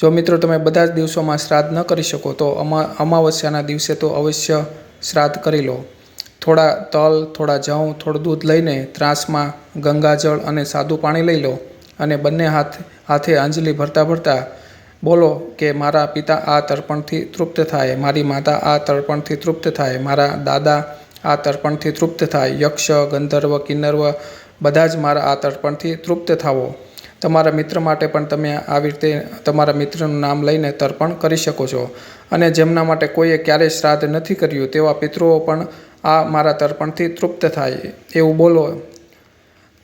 જો મિત્રો તમે બધા જ દિવસોમાં શ્રાદ્ધ ન કરી શકો તો અમા, અમાવસ્યાના દિવસે તો અવશ્ય શ્રાદ્ધ કરી લો. થોડા તલ, થોડા જવ થોડું દૂધ લઈને ત્રાસમાં ગંગાજળ અને સાદું પાણી લઈ લો અને બંને હાથ, હાથે અંજલિ ભરતા ભરતા બોલો કે મારા પિતા આ તર્પણથી તૃપ્ત થાય, મારી માતા આ તર્પણથી તૃપ્ત થાય, મારા દાદા આ તર્પણથી તૃપ્ત થાય, યક્ષ, ગંધર્વ, કિન્નર્વ બધા જ મારા આ તર્પણથી તૃપ્ત થાવો. તમારા મિત્ર માટે પણ તમે આવી રીતે તમારા મિત્રનું નામ લઈને તર્પણ કરી શકો છો. અને જેમના માટે કોઈએ ક્યારેય શ્રાદ્ધ નથી કર્યું, તેવા પિતૃઓ પણ આ મારા તર્પણથી તૃપ્ત થાય, એવું બોલો.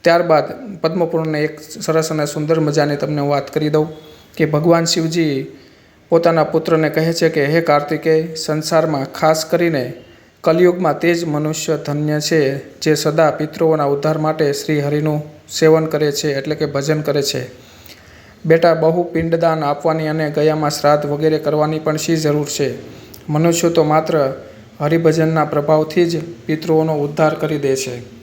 ત્યારબાદ પદ્મપુરણને એક સરસ અને સુંદર મજાની તમને વાત કરી દઉં કે ભગવાન શિવજી પોતાના પુત્રને કહે છે કે, હે કાર્તિકેય સંસારમાં ખાસ કરીને કલિયુગમાં તે જ મનુષ્ય ધન્ય છે, જે સદા પિતૃઓના ઉદ્ધાર માટે શ્રી હરિનું સેવન કરે છે એટલે કે ભજન કરે છે. બેટા, બહુ પિંડદાન આપવાની અને ગયામાં શ્રાદ્ધ વગેરે કરવાની પણ શી જરૂર છે? મનુષ્યો તો માત્ર હરિભજનના પ્રભાવથી જ પિતૃઓનો ઉદ્ધાર કરી દે છે.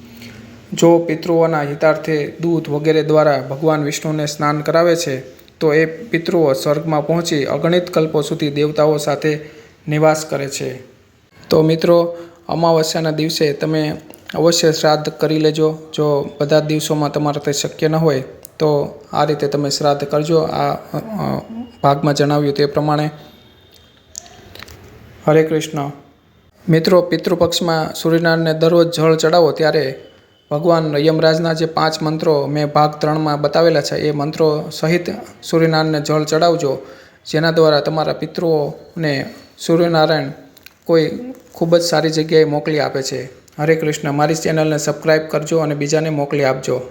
જો પિતૃઓના હિતાર્થે દૂધ વગેરે દ્વારા ભગવાન વિષ્ણુને સ્નાન કરાવે છે, તો એ પિતૃઓ સ્વર્ગમાં પહોંચી અગણિત કલ્પો સુધી દેવતાઓ સાથે નિવાસ કરે છે. તો મિત્રો, અમાવસ્યાના દિવસે તમે અવશ્ય શ્રાદ્ધ કરી લેજો. જો બધા દિવસોમાં તમારે તે શક્ય ન હોય, તો આ રીતે તમે શ્રાદ્ધ કરજો. આ ભાગમાં જણાવ્યું તે પ્રમાણે. હરે કૃષ્ણ. મિત્રો, પિતૃપક્ષમાં સૂર્યનારાયણને દરરોજ જળ ચડાવો ત્યારે ભગવાન યમરાજના જે પાંચ મંત્રો મેં ભાગ ત્રણમાં બતાવેલા છે, એ મંત્રો સહિત સૂર્યનારાયણને જળ ચડાવજો. જેના દ્વારા તમારા પિતૃઓને સૂર્યનારાયણ કોઈ ખૂબ જ સારી જગ્યાએ મોકલી આપે છે. હરે કૃષ્ણ. મારી ચેનલને સબસ્ક્રાઈબ કરજો અને બીજાને મોકલી આપજો.